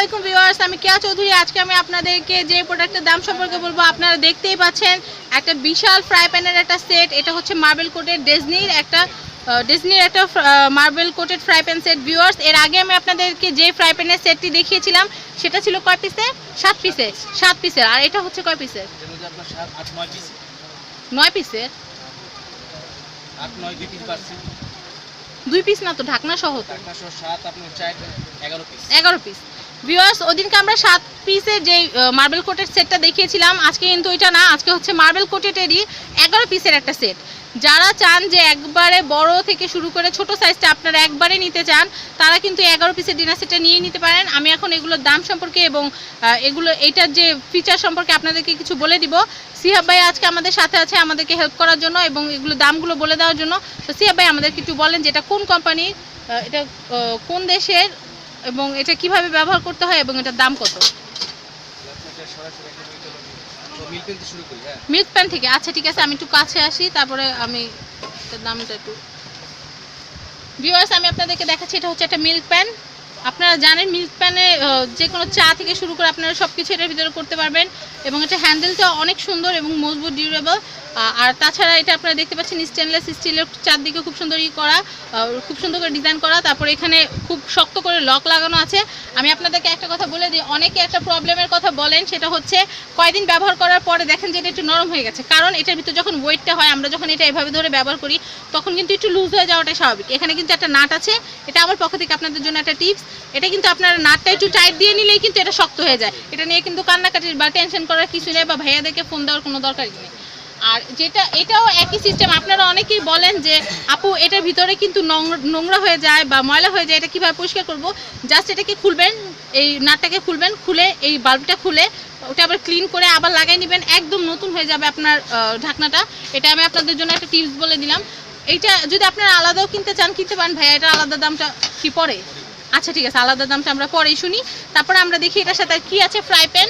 আলাইকুম ভিউয়ার্স আমি কেয়া চৌধুরী। আজকে আমি আপনাদেরকে যে প্রোডাক্টের দাম সম্পর্কে বলব আপনারা দেখতেই পাচ্ছেন একটা বিশাল ফ্রাই প্যানের একটা সেট। এটা হচ্ছে মার্বেল কোটের ডেজনির একটা ডিজনির একটা marble coated fry pan set. Viewers এর আগে আমি আপনাদেরকে যে ফ্রাই প্যানের সেটটি দেখিয়েছিলাম সেটা ছিল কয় পিসের সাত পিসের সাত পিসের। আর এটা হচ্ছে কয় পিসের? নয় পিসের? দুই পিস না তো ঢাকনা সহ এগারো পিস। ভিউয়ার্স, ওদিনকে আমরা সাত পিসের যে মার্বেল কোটের সেটটা দেখিয়েছিলাম, আজকে কিন্তু ওইটা না, আজকে হচ্ছে মার্বেল কোটেটেরই এগারো পিসের একটা সেট যারা চান যে একবারে বড় থেকে শুরু করে ছোট সাইজটা আপনারা একবারে নিতে চান, তারা কিন্তু এগারো পিসের ডিনার সেটটা নিয়ে নিতে পারেন। আমি এখন এগুলোর দাম সম্পর্কে এবং এগুলো, এইটার যে ফিচার সম্পর্কে আপনাদেরকে কিছু বলে দিব। সিহাব ভাই আজকে আমাদের সাথে আছে আমাদেরকে হেল্প করার জন্য এবং এগুলো দামগুলো বলে দেওয়ার জন্য। তো সিহাব ভাই আমাদেরকে একটু বলেন যে এটা কোন কোম্পানি এটা কোন দেশের এবং এটা কীভাবে ব্যবহার করতে হয় এবং এটার দাম কত? হ্যাঁ। মিল্ক প্যান থেকে। আচ্ছা ঠিক আছে আমি একটু কাছে আসি তারপরে আমি দামটা একটু ভিউয়ার্স আমি আপনাদেরকে দেখাচ্ছি এটা হচ্ছে একটা মিল্ক প্যান। আপনারা জানেন মিল্ক প্যানে যে কোনো চা থেকে শুরু করে আপনারা সব কিছু এটার ভিতরে করতে পারবেন এবং এটা হ্যান্ডেলটা অনেক সুন্দর এবং মজবুত ডিউরেবল আর তাছাড়া এটা আপনারা দেখতে পাচ্ছেন স্টেনলেস স্টিলের চারদিকে খুব সুন্দর ই করা খুব সুন্দর করে ডিজাইন করা। তারপরে এখানে খুব শক্ত করে লক লাগানো আছে। আমি আপনাদেরকে একটা কথা বলে দিই, অনেকে একটা প্রবলেমের কথা বলেন, সেটা হচ্ছে কয়দিন ব্যবহার করার পরে দেখেন যে এটা একটু নরম হয়ে গেছে। কারণ এটার ভিতরে যখন ওয়েটটা হয়, আমরা যখন এটা এভাবে ধরে ব্যবহার করি, তখন কিন্তু একটু লুজ হয়ে যাওয়াটাই স্বাভাবিক। এখানে কিন্তু একটা নাট আছে, এটা আমার পক্ষ থেকে আপনাদের জন্য একটা টিপস এটা কিন্তু আপনার নাটটা একটু টাইট দিয়ে নিলেই কিন্তু এটা শক্ত হয়ে যায়। এটা নিয়ে কিন্তু কান্নাকাটির বা টেনশন করার কিছু নেই বা ভাইয়াদেরকে ফোন দেওয়ার কোনো দরকারই নেই। আর যেটা, এটাও একই সিস্টেম আপনারা অনেকেই বলেন যে, আপু, এটার ভিতরে কিন্তু নোংরা- হয়ে যায় বা ময়লা হয়ে যায়, এটা কীভাবে পরিষ্কার করব? জাস্ট এটাকে খুলবেন, এই নাটটাকে খুলবেন, খুলে এই বাল্বটা খুলে, ওটা আবার ক্লিন করে আবার লাগাই নেবেন। একদম নতুন হয়ে যাবে আপনার ঢাকনাটা। এটা আমি আপনাদের জন্য একটা টিপস বলে দিলাম। এইটা যদি আপনারা আলাদাও কিনতে চান, কিনতে পারেন। ভাইয়া এটা আলাদা দামটা কি পড়ে? আচ্ছা ঠিক আছে, আলাদা দামটা আমরা পরেই শুনি। তারপরে আমরা দেখি এটার সাথে কি আছে ফ্রাই প্যান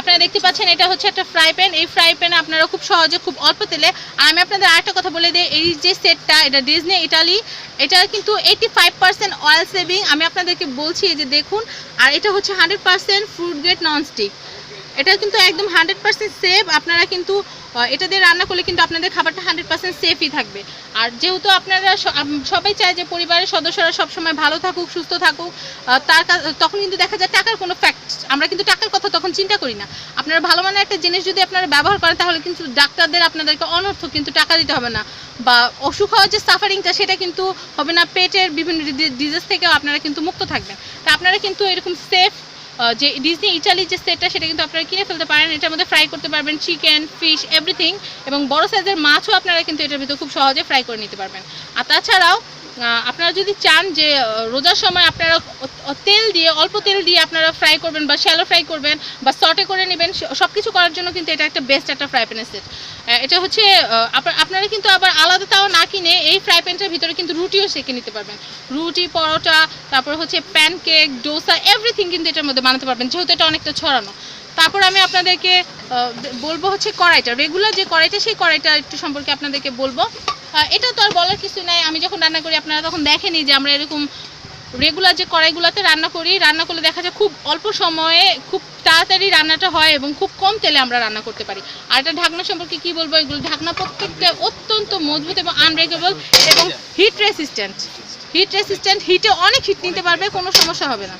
আপনারা দেখতে পাচ্ছেন, এটা হচ্ছে একটা ফ্রাই প্যান এই ফ্রাই প্যানে আপনারা খুব সহজে খুব অল্প তেলে আর আমি আপনাদের আরেকটা কথা বলে দিই, এই যে সেটটা এটা ডিজনি ইটালি এটা কিন্তু eighty five percent oil saving আমি আপনাদেরকে বলছি যে দেখুন, আর এটা হচ্ছে hundred percent fruit grade nonstick এটা কিন্তু একদম হান্ড্রেড পার্সেন্ট সেফ। আপনারা কিন্তু এটা দিয়ে রান্না করলে কিন্তু আপনাদের খাবারটা হান্ড্রেড পার্সেন্ট সেফই থাকবে। আর যেহেতু আপনারা সবাই চায় যে পরিবারের সদস্যরা সবসময় ভালো থাকুক, সুস্থ থাকুক তার তখন কিন্তু দেখা যায় টাকার কোনো ফ্যাক্ট আমরা কিন্তু টাকার কথা তখন চিন্তা করি না। আপনারা ভালো মানের একটা জিনিস যদি আপনারা ব্যবহার করেন, তাহলে কিন্তু ডাক্তারদের আপনাদেরকে অনর্থ কিন্তু টাকা দিতে হবে না। বা অসুখ হওয়ার যে সাফারিংটা সেটা কিন্তু হবে না, পেটের বিভিন্ন ডিজিজ থেকেও আপনারা কিন্তু মুক্ত থাকবেন। তা আপনারা কিন্তু এরকম সেফ যে ডিজনি ইটালি যে সেটটা সেটা কিন্তু আপনারা কিনে ফেলতে পারেন। এটার মধ্যে ফ্রাই করতে পারবেন চিকেন ফিশ এভরিথিং এবং বড় সাইজের মাছও আপনারা কিন্তু এটার ভিতরে খুব সহজে ফ্রাই করে নিতে পারবেন। আর তাছাড়াও আপনারা যদি চান যে রোজার সময় আপনারা তেল দিয়ে, অল্প তেল দিয়ে আপনারা ফ্রাই করবেন বা শ্যালো ফ্রাই করবেন বা সটে করে নেবেন সব কিছু করার জন্য কিন্তু এটা একটা বেস্ট একটা ফ্রাই প্যানের সেট এটা হচ্ছে আপনারা কিন্তু আবার আলাদা তাও না কিনে এই ফ্রাই প্যানটার ভিতরে কিন্তু রুটিও সেঁকে নিতে পারবেন। রুটি, পরোটা, তারপর হচ্ছে প্যানকেক ডোসা এভরিথিং কিন্তু এটার মধ্যে বানাতে পারবেন, যেহেতু এটা অনেকটা ছড়ানো। তারপর আমি আপনাদেরকে বলব হচ্ছে কড়াইটা। রেগুলার যে কড়াইটা, সেই কড়াইটা একটু সম্পর্কে আপনাদেরকে বলব। এটা তো আর বলার কিছু নাই। আমি যখন রান্না করি, আপনারা তখন দেখেনি যে আমরা এরকম রেগুলার যে কড়াইগুলোতে রান্না করি, রান্না করলে দেখা যায় খুব অল্প সময়ে খুব তাড়াতাড়ি রান্নাটা হয় এবং খুব কম তেলে আমরা রান্না করতে পারি। আর এটা ঢাকনা সম্পর্কে কি বলব? এগুলো ঢাকনা প্রত্যেকটা অত্যন্ত মজবুত এবং আনব্রেকেবল এবং হিট রেসিস্ট্যান্ট হিট রেসিস্ট্যান্ট হিটে অনেক হিট নিতে পারবে, কোনো সমস্যা হবে না।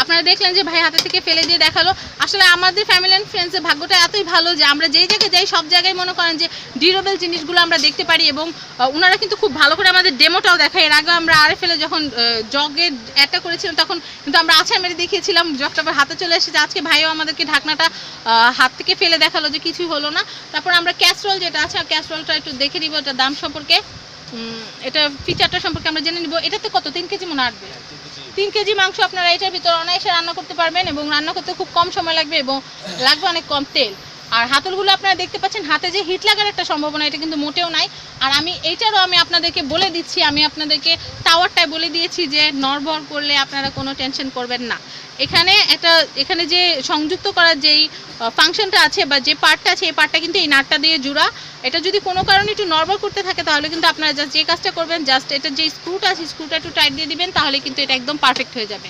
আপনারা দেখলেন যে ভাই হাতে থেকে ফেলে দিয়ে দেখাল। আসলে আমাদের ফ্যামিলি অ্যান্ড ফ্রেন্ডসের ভাগ্যটা এতই ভালো যে আমরা যেই জায়গায় যাই, সব জায়গায় মনে করেন যে ডিউরেবল জিনিসগুলো আমরা দেখতে পারি এবং ওনারা কিন্তু খুব ভালো করে আমাদের ডেমোটাও দেখায়। এর আগে আমরা আরে ফেলে যখন জগে অ্যাডটা করেছিলাম, তখন কিন্তু আমরা আছাড় মেরে দেখিয়েছিলাম জগটা হাতে চলে এসেছে। আজকে ভাইও আমাদেরকে ঢাকনাটা হাত থেকে ফেলে দেখাল যে কিছুই হলো না। তারপর আমরা ক্যাসরোল যেটা আছে ক্যাসরোলটা একটু দেখে নিব এটার দাম সম্পর্কে। এটা ফিচারটা সম্পর্কে আমরা জেনে নিব। এটাতে কত? তিন কেজি মনে আসবে তিন কেজি মাংস আপনারা এটার ভিতরে অনায়াসে রান্না করতে পারবেন এবং রান্না করতে খুব কম সময় লাগবে এবং লাগবে অনেক কম তেল। আর হাতলগুলো আপনারা দেখতে পাচ্ছেন, হাতে যে হিট লাগার একটা সম্ভাবনা, এটা কিন্তু মোটেও নাই। আর আমি এইটারও আমি আপনাদেরকে বলে দিচ্ছি, আমি আপনাদেরকে টাওয়ারটায় বলে দিয়েছি যে নরভর করলে আপনারা কোনো টেনশন করবেন না। এখানে একটা, এখানে যে সংযুক্ত করার যেই ফাংশনটা আছে বা যে পার্টটা আছে, এই পার্টটা কিন্তু এই নাটটা দিয়ে জুড়া। এটা যদি কোনো কারণে একটু নর্মাল করতে থাকে, তাহলে কিন্তু আপনারা জাস্ট যে কাজটা করবেন জাস্ট এটা যে স্ক্রুটা আছে স্ক্রুটা একটু টাইট দিয়ে দিবেন, তাহলে কিন্তু এটা একদম পারফেক্ট হয়ে যাবে।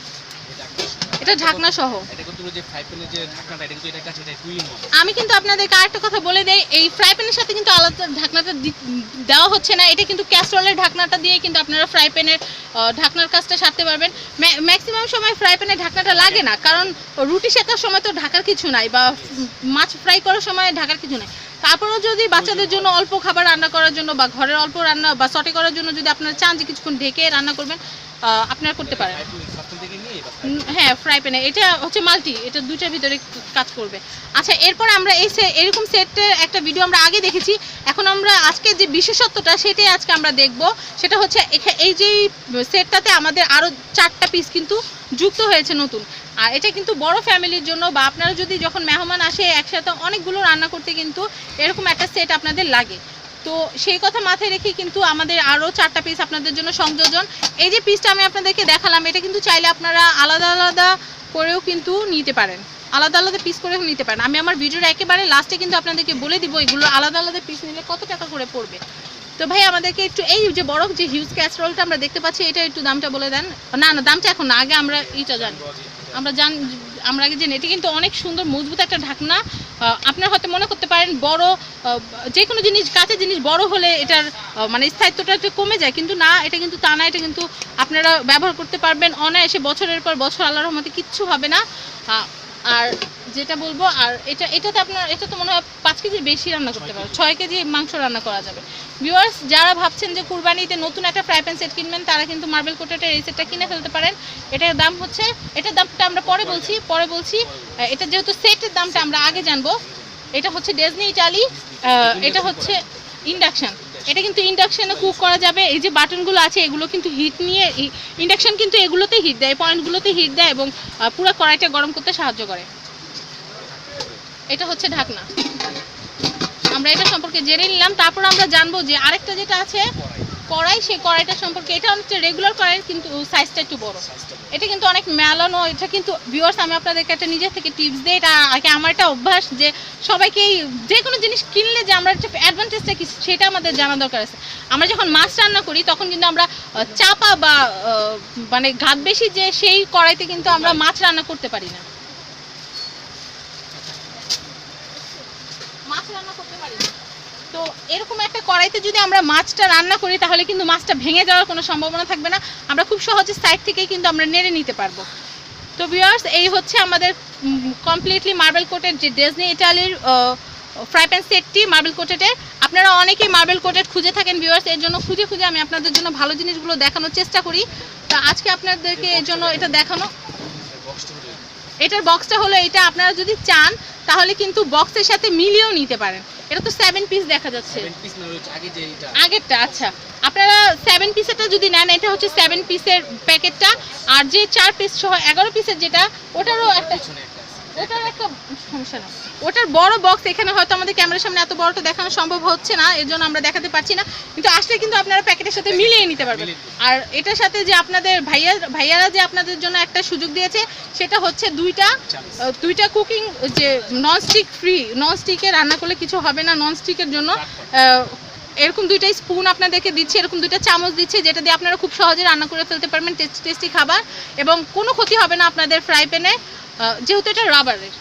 এটা ঢাকনা সহ। কিন্তু যে ফ্রাই প্যানের যে ঢাকনাটা এটা কিন্তু এটার কাছে এটা টুইন আমি কিন্তু আপনাদেরকে আরেকটা কথা বলে দেই এই ফ্রাই প্যানের সাথে কিন্তু আলাদা ঢাকনাটা দেওয়া হচ্ছে না। এটা কিন্তু ক্যাস্ট্রলের ঢাকনাটা দিয়ে কিন্তু আপনারা ফ্রাই প্যানের ঢাকনার কাজটা সারতে পারবেন। ম্যাক্সিমাম সময় ফ্রাই প্যানের ঢাকনাটা লাগে না কারণ রুটি শেখার সময় তো ঢাকার কিছু নাই বা মাছ ফ্রাই করার সময় ঢাকার কিছু নাই। তারপরেও যদি বাচ্চাদের জন্য অল্প খাবার রান্না করার জন্য বা ঘরের অল্প রান্না বা সটে করার জন্য যদি আপনারা চান যে কিছুক্ষণ ঢেকে রান্না করবেন আপনারা করতে পারেন। হ্যাঁ ফ্রাই প্যানে এটা হচ্ছে মাল্টি, এটা দুইটার ভিতরে কাজ করবে। আচ্ছা এরপর আমরা এই এরকম সেটের একটা ভিডিও আমরা আগে দেখেছি। এখন আমরা আজকে যে বিশেষত্বটা, সেটাই আজকে আমরা দেখব। সেটা হচ্ছে এই যে সেটটাতে আমাদের আরও চারটা পিস কিন্তু যুক্ত হয়েছে নতুন। আর এটা কিন্তু বড় ফ্যামিলির জন্য বা আপনারা যদি যখন মেহমান আসে একসাথে অনেকগুলো রান্না করতে কিন্তু এরকম একটা সেট আপনাদের লাগে। তো সেই কথা মাথায় রেখে কিন্তু আমাদের আরও চারটা পিস আপনাদের জন্য সংযোজন। এই যে পিসটা আমি আপনাদেরকে দেখালাম, এটা কিন্তু চাইলে আপনারা আলাদা আলাদা করেও কিন্তু নিতে পারেন। আলাদা আলাদা পিস করেও নিতে পারেন। আমি আমার ভিডিওর একেবারে লাস্টে কিন্তু আপনাদেরকে বলে দিব, এগুলো আলাদা আলাদা পিস নিলে কত টাকা করে পড়বে। তো ভাই, আমাদেরকে একটু এই যে বড় যে হিউজ ক্যাসরোলটা আমরা দেখতে পাচ্ছি, এটা একটু দামটা বলে দেন। না না, দামটা এখন আগে আমরা এইটা জানি। আমরা জান আমরা আগে জানি এটি কিন্তু অনেক সুন্দর, মজবুত একটা ঢাকনা। আপনার হয়তো মনে করতে পারেন, বড় যে কোনো জিনিস, কাঁচের জিনিস বড় হলে এটার মানে স্থায়িত্বটা একটু কমে যায়, কিন্তু না, এটা কিন্তু তা না, এটা কিন্তু আপনারা ব্যবহার করতে পারবেন। অনায়াসে বছরের পর বছর, আল্লাহর রহমতে কিচ্ছু হবে না। আর যেটা বলব আর এটা এটাতে আপনার এটা তো মনে হয় পাঁচ কেজির বেশি রান্না করতে পারবে ছয় কেজি মাংস রান্না করা যাবে। ভিউয়ার্স যারা ভাবছেন যে কুরবানিতে নতুন একটা ফ্রাই প্যান সেট কিনবেন তারা কিন্তু মার্বেল কোটেটের এই সেটটা কিনে ফেলতে পারেন। এটার দাম হচ্ছে এটার দামটা আমরা পরে বলছি পরে বলছি এটা যেহেতু সেটের দামটা আমরা আগে জানব এটা হচ্ছে ডেজনি ইটালি এটা হচ্ছে ইন্ডাকশন এটা কিন্তু ইন্ডাকশানে কুক করা যাবে। এই যে বাটনগুলো আছে, এগুলো কিন্তু হিট নিয়ে ইন্ডাকশান কিন্তু এগুলোতে হিট দেয় পয়েন্টগুলোতে হিট দেয় এবং পুরো কড়াইটা গরম করতে সাহায্য করে। এটা হচ্ছে ঢাকনা। আমরা এটা সম্পর্কে জেনে নিলাম। তারপর আমরা জানব যে আরেকটা যেটা আছে কড়াই সেই কড়াইটা সম্পর্কে এটা হচ্ছে রেগুলার কড়াই কিন্তু সাইজটা একটু বড়। এটা কিন্তু অনেক মেলানো এটা কিন্তু ভিউয়ার্স আমি আপনাদেরকে একটা নিজে থেকে টিপস দিই এটা আগে আমার একটা অভ্যাস যে সবাইকেই যে কোনো জিনিস কিনলে যে আমরা একটা অ্যাডভান্টেজটা কি সেটা আমাদের জানা দরকার আছে। আমরা যখন মাছ রান্না করি তখন কিন্তু আমরা চাপা বা মানে ঘাত বেশি যে সেই কড়াইতে কিন্তু আমরা মাছ রান্না করতে পারি না। মাছ রান্না করতে পারি না। তো এরকম একটা কড়াইতে যদি আমরা মাছটা রান্না করি, তাহলে কিন্তু মাছটা ভেঙে যাওয়ার কোনো সম্ভাবনা থাকবে না। আমরা খুব সহজে সাইড থেকেই কিন্তু আমরা নেড়ে নিতে পারব। তো ভিউয়ার্স এই হচ্ছে আমাদের কমপ্লিটলি মার্বেল কোটের যে ডেজনি ইটালির ফ্রাই প্যান সেটটি মার্বেল কোটেটের আপনারা অনেকেই মার্বেল কোটেড খুঁজে থাকেন ভিউয়ার্স এর জন্য খুঁজে খুঁজে আমি আপনাদের জন্য ভালো জিনিসগুলো দেখানোর চেষ্টা করি। তো আজকে আপনাদেরকে এর জন্য এটা দেখানো। এটার বক্সটা হলো এটা। আপনারা যদি চান, তাহলে কিন্তু বক্সের সাথে মিলিয়েও নিতে পারেন। এটা তো সেভেন পিস দেখা যাচ্ছে। আগেরটা আচ্ছা। আপনারা সেভেন পিসেরটা যদি নেন এটা হচ্ছে সেভেন পিসের প্যাকেটটা আর যে চার পিস সহ এগারো পিসের যেটা ওটারও একটা ওটার একটা সমস্যা না ওটার বড় বক্স এখানে হয়তো আমাদের ক্যামেরার সামনে এত বড়টা দেখানো সম্ভব হচ্ছে না এর জন্য আমরা দেখাতে পারছি না। কিন্তু আসলে কিন্তু আপনারা প্যাকেটের সাথে মিলিয়ে নিতে পারবেন। আর এটার সাথে যে আপনাদের ভাইয়া ভাইয়ারা যে আপনাদের জন্য একটা সুযোগ দিয়েছে সেটা হচ্ছে দুইটা দুইটা কুকিং যে ননস্টিক ফ্রি ননস্টিকে রান্না করলে কিছু হবে না ননস্টিকের জন্য এরকম দুইটা স্পুন আপনাদেরকে দিচ্ছে এরকম দুইটা চামচ দিচ্ছে যেটা দিয়ে আপনারা খুব সহজে রান্না করে ফেলতে পারবেন টেস্টি টেস্টি খাবার। এবং কোনো ক্ষতি হবে না আপনাদের ফ্রাই প্যানে যেহেতু এটা রাবারের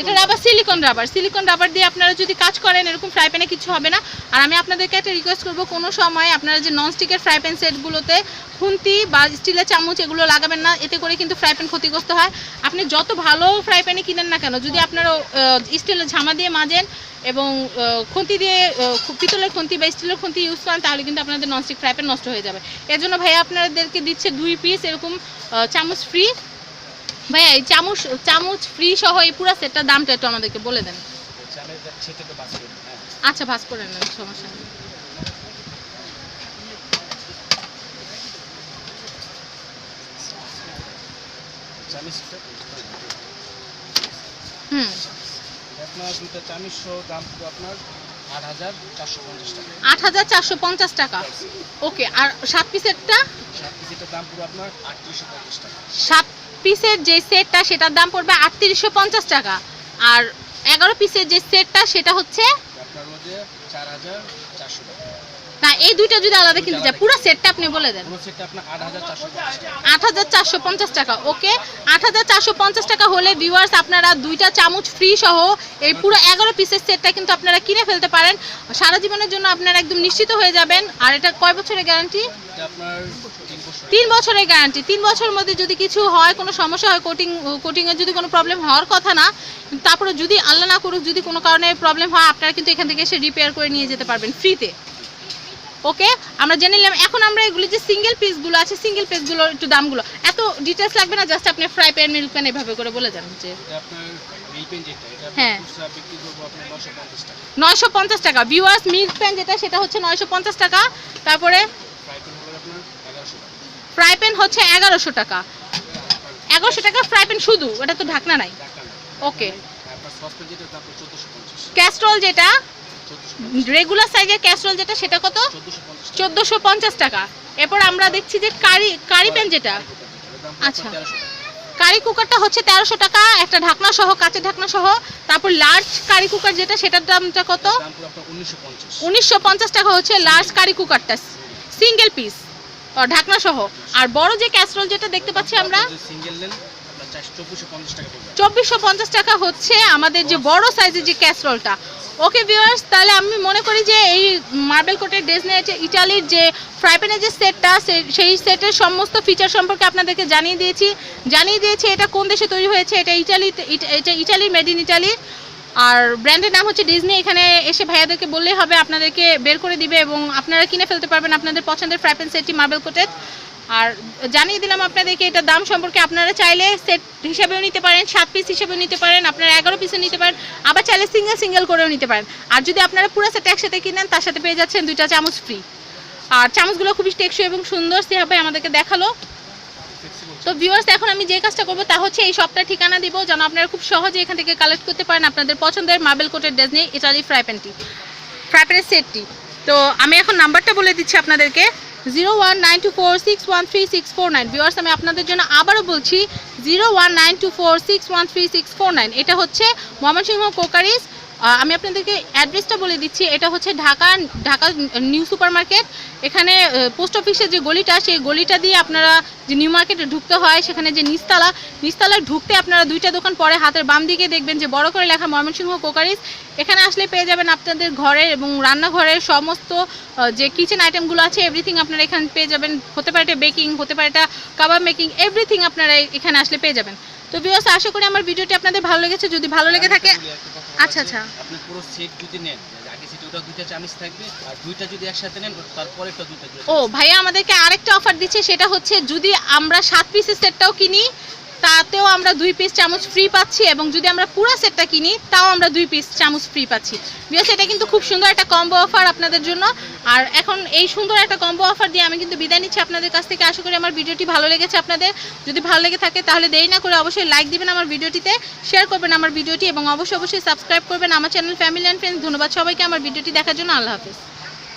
এটা rubber silicone rubber silicone rubber দিয়ে আপনারা যদি কাজ করেন এরকম ফ্রাই প্যানে কিছু হবে না। আর আমি আপনাদেরকে একটা রিকোয়েস্ট করব কোনো সময় আপনারা যে ননস্টিকের ফ্রাই প্যান সেটগুলোতে খুন্তি বা স্টিলের চামচ এগুলো লাগাবেন না এতে করে কিন্তু ফ্রাই প্যান ক্ষতিগ্রস্ত হয়। আপনি যত ভালো ফ্রাই প্যানে কিনেন না কেন যদি আপনারা স্টিলের ঝামা দিয়ে মাজেন এবং খুন্তি দিয়ে পিতলের খুন্তি বা স্টিলের খুন্তি ইউজ করেন তাহলে কিন্তু আপনাদের ননস্টিক ফ্রাই প্যান নষ্ট হয়ে যাবে। এর জন্য ভাই আপনাদেরকে দিচ্ছে দুই পিস এরকম চামচ ফ্রি ভাইয়া এই চামচ চামচ ফ্রি সহ এই পুরো সেটটার দামটা একটু আমাদেরকে বলে দেন। আচ্ছা ভাস করে নেন সমস্যা নেই। হুম। আপনার দুইটা চামিচ সহ দাম আপনার আট হাজার চারশো পঞ্চাশ টাকা। ওকে আর সাত পিসেরটা সাত পিসের দাম পুরো আপনার আটত্রিশশো পঞ্চাশ টাকা। সাত পিসের যে সেটটা সেটার দাম পড়বে আটত্রিশশো পঞ্চাশ টাকা। আর এগারো পিসের যে সেটটা সেটা হচ্ছে না এই দুইটা যদি আলাদা কিনতে চাই পুরো সেটটা আপনি বলে দেন। আট হাজার চারশো পঞ্চাশ টাকা। ওকে আট হাজার চারশো পঞ্চাশ টাকা হলে ভিউয়ার্স আপনারা দুইটা চামচ ফ্রি সহ এই পুরো এগারো পিসের সেটটা কিন্তু আপনারা কিনে ফেলতে পারেন। সারা জীবনের জন্য আপনারা একদম নিশ্চিত হয়ে যাবেন। আর এটা কয় বছরের গ্যারান্টি আপনার তিন বছরের গ্যারান্টি তিন বছরের মধ্যে যদি কিছু হয় কোনো সমস্যা হয় কোটিং কোটিংয়ের যদি কোনো প্রবলেম হওয়ার কথা না তারপরে যদি আল্লাহ না করুক যদি কোনো কারণে প্রবলেম হয় আপনারা কিন্তু এখান থেকে এসে রিপেয়ার করে নিয়ে যেতে পারবেন ফ্রিতে ওকে আমরা জেনে নিলাম এখন আমরা এগুলি যে সিঙ্গেল পিসগুলো আছে সিঙ্গেল পিসগুলো একটু দামগুলো এত ডিটেলস লাগবে না জাস্ট আপনি ফ্রাই প্যান মিল্ক প্যান এভাবে করে বলে যান যে হ্যাঁ। নয়শো পঞ্চাশ টাকা। ভিউয়ার্স মিল্ক প্যান যেটা সেটা হচ্ছে নয়শো পঞ্চাশ টাকা। তারপরে ফ্রাই পেন হলো আপনার এগারোশো টাকা ফ্রাই প্যান হচ্ছে এগারোশো টাকা। এগারোশো টাকা ফ্রাই প্যান শুধু ওটা তো ঢাকনা নাই। ওকে। ক্যাস্ট্রল যেটা রেগুলার সাইজের ক্যাস্ট্রল যেটা, সেটা কত? চোদ্দোশো পঞ্চাশ টাকা। এরপর আমরা দেখছি যে কারি কারি প্যান যেটা। আচ্ছা। কারি কুকারটা হচ্ছে তেরোশো টাকা, একটা ঢাকনা সহ, কাঁচের ঢাকনা সহ। তারপর লার্জ কারি কুকার যেটা, সেটার দামটা কত? উনিশশো পঞ্চাশ। টাকা হচ্ছে লার্জ কারি কুকারটা সিঙ্গেল পিস ঢাকনা সহ। আর বড় যে ক্যাসরোল যেটা দেখতে পাচ্ছি আমরা সিঙ্গেল নেন চব্বিশশো পঞ্চাশ টাকা হচ্ছে আমাদের যে বড় সাইজের যে ক্যাসরোলটা ওকে ভিউয়ার্স তাহলে আমি মনে করি যে এই মার্বেল কোটের ডেজনেট ইটালির যে ফ্রাই প্যানের যে সেটটা সেই সেটের সমস্ত ফিচার সম্পর্কে আপনাদেরকে জানিয়ে দিয়েছি। জানিয়ে দিয়েছি এটা কোন দেশে তৈরি হয়েছে? এটা ইটালিতে ইট- এটা ইটালির মেড ইন ইটালি আর ব্র্যান্ডের নাম হচ্ছে ডিজনি, এখানে এসে ভাইয়াদেরকে বললেই হবে, আপনাদেরকে বের করে দিবে এবং আপনারা কিনে ফেলতে পারবেন আপনাদের পছন্দের ফ্রাই প্যান সেটটি মার্বেল কোটের আর জানিয়ে দিলাম আপনাদেরকে, এটা দাম সম্পর্কে আপনারা চাইলে সেট হিসাবেও নিতে পারেন, সাত পিস হিসেবেও নিতে পারেন, আপনারা এগারো পিসে নিতে পারেন, আবার চাইলে সিঙ্গেল সিঙ্গেল করেও নিতে পারেন। আর যদি আপনারা পুরো সেট একসাথে কিনেন, তার সাথে পেয়ে যাচ্ছেন দুইটা চামচ ফ্রি আর চামচগুলো খুবই টেকসই এবং সুন্দর সেভাবে আমাদেরকে দেখাল। তো ভিউয়ার্স এখন আমি যে কাজটা করব তা হচ্ছে এই শপটার ঠিকানা দিব। যেন আপনারা খুব সহজে এখান থেকে কালেক্ট করতে পারেন আপনাদের পছন্দের মার্বেল কোটের ডেজনি ইটালি ফ্রাই প্যানটি ফ্রাই প্যানের সেটটি তো আমি এখন নাম্বারটা বলে দিচ্ছি আপনাদেরকে। Zero one nine two four six one three six four nine viewers আমি আপনাদের জন্য আবারও বলছি zero one nine two four six one three six four nine এটা হচ্ছে ময়মনসিংহ কোকারিস আমি আপনাদেরকে অ্যাড্রেসটা বলে দিচ্ছি। এটা হচ্ছে Dhaka Dhaka new super market এখানে পোস্ট অফিসের যে গলিটা, সেই গলিটা দিয়ে আপনারা যে নিউ মার্কেটে ঢুকতে হয়, সেখানে যে নিচতলা, নিচতলায় ঢুকতে আপনারা দুইটা দোকান পরে হাতের বাম দিকে দেখবেন যে বড় করে লেখা ময়মনসিংহ কোকারিস। এখানে আসলে পেয়ে যাবেন আপনাদের ঘরের এবং রান্নাঘরের সমস্ত যে কিচেন আইটেমগুলো আছে এভরিথিং আপনারা এখানে পেয়ে যাবেন। হতে পারে এটা বেকিং হতে পারে এটা কাবাব মেকিং এভরিথিং আপনারা এখানে আসলে পেয়ে যাবেন। তো ভিউয়ার্স আশা করি আমার ভিডিওটি আপনাদের ভালো লেগেছে। যদি ভালো লেগে থাকে আচ্ছা, আচ্ছা। আপনি পুরো সেট যদি নেন আগে সেট ওটা দুইটা চামিচ থাকবে আর দুইটা যদি একসাথে নেন তারপরে একটা দুইটা ও ভাইয়া আমাদেরকে আরেকটা অফার দিচ্ছে সেটা হচ্ছে যদি আমরা সাত পিসের সেটটাও কিনি তাতেও আমরা দুই পিস চামচ ফ্রি পাচ্ছি এবং যদি আমরা পুরো সেটটা কিনি, তাও আমরা দুই পিস চামচ ফ্রি পাচ্ছি। বিকজ এটা কিন্তু খুব সুন্দর একটা কম্বো অফার আপনাদের জন্য। আর এখন এই সুন্দর একটা কম্বো অফার দিয়ে আমি কিন্তু বিদায় নিচ্ছি আপনাদের কাছ থেকে। আশা করি আমার ভিডিওটি ভালো লেগেছে আপনাদের। যদি ভালো লেগে থাকে, তাহলে দেরি না করে অবশ্যই লাইক দিবেন আমার ভিডিওটিতে শেয়ার করবেন আমার ভিডিওটি এবং অবশ্যই অবশ্যই সাবস্ক্রাইব করবেন আমার চ্যানেল ফ্যামিলি অ্যান্ড ফ্রেন্ডস ধন্যবাদ সবাইকে আমার ভিডিওটি দেখার জন্য। আল্লাহ হাফিজ।